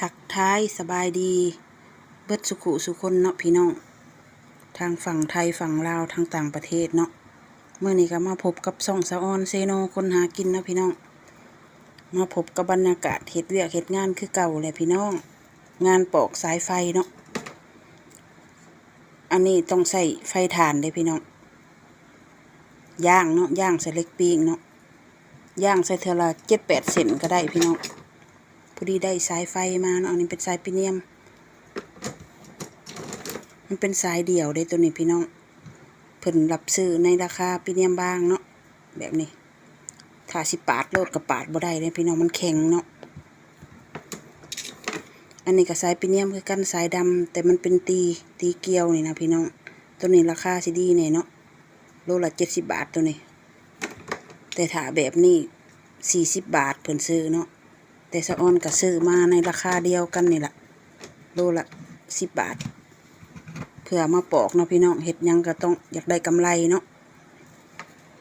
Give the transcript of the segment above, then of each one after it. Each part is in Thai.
ทักท้ายสบายดี เบิดสุขุสุคนเนาะพี่น้อง ทางฝั่งไทยฝั่งลาวทางต่างประเทศเนาะเมื่อนี้ก็มาพบกับซ่องสะออนเซโนคนหากินเนาะพี่น้อง มาพบกับบรรยากาศเฮ็ดเวียกเฮ็ดงานคือเก่าเลยพี่น้อง งานปอกสายไฟเนาะอันนี้ต้องใส่ไฟถ่านเลยพี่น้องย่างเนาะย่างใส่เล็กปีกเนาะย่างใส่เทละเจ็ดแปดเซนก็ได้พี่น้อง อดีได้สายไฟมาเนาะอันนี้เป็นสายปีเนียม มันเป็นสายเดี่ยวได้ตัวนี้พี่น้องเพิ่นรับซื้อในราคาปีเนียมบางเนาะแบบนี้ถ้าสิปาดโลดกับปาดบ่ได้เลยพี่น้องมันแข็งเนาะอันนี้ก็สายปีเนียมคือกันสายดำแต่มันเป็นตีตีเกลียวนี่นะพี่น้องตัวนี้ราคาสิดีแน่เนาะโลละเจ็ดสิบบาทตัวนี้ แต่ถ้าแบบนี้สี่สิบบาทเพิ่นซื้อเนาะ แต่สะออนก็ซื้อมาในราคาเดียวกันนี่แหละโลละสิบบาท เพื่อมาปอกเนาะพี่น้องเห็ดยังก็ต้องอยากได้กำไรเนาะ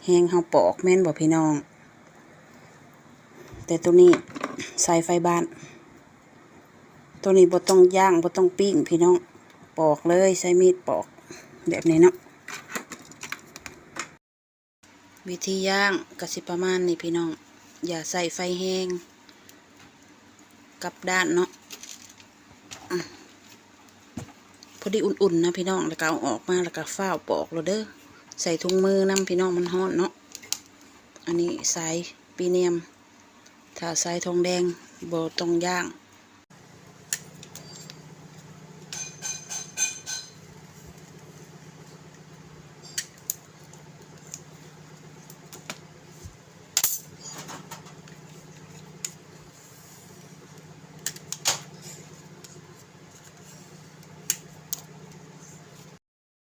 แหงเฮาปอกแม่นบ่พี่น้อง แต่ตัวนี้ใสายไฟบ้าน ตัวนี้บ่ต้องย่างบ่ต้องปิ้งพี่น้องปอกเลยใช้มีดปอกแบบนี้เนาะวิธีย่างก็สิประมาณนี้พี่น้อง อย่าใส่ไฟแห้ง กับด้านเนาะอพอดีอุ่นๆนะพี่น้องแล้วก็เอาออกมาแล้วก็ฝ้าปอกเราเด้อใส่ถุงมือนํพี่น้องมันฮ้อนเนาะอันนี้สายปีเนียมถ้าสายทองแดงโบต้องย่าง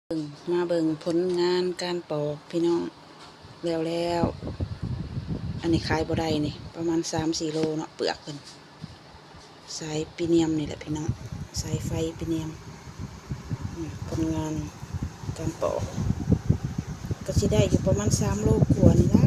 เบิ่งมาเบิ่งผลงานการปอกพี่น้องแล้วแล้ว อันนี้ขายบ่ได้นี่ ประมาณสามสี่โลเนาะเปลือกเป็นสายปีเนียมนี่แหละพี่น้องสายไฟปีเนียมผลงานการปอกก็สิได้อยู่ประมาณสามโลกว่านี่ละ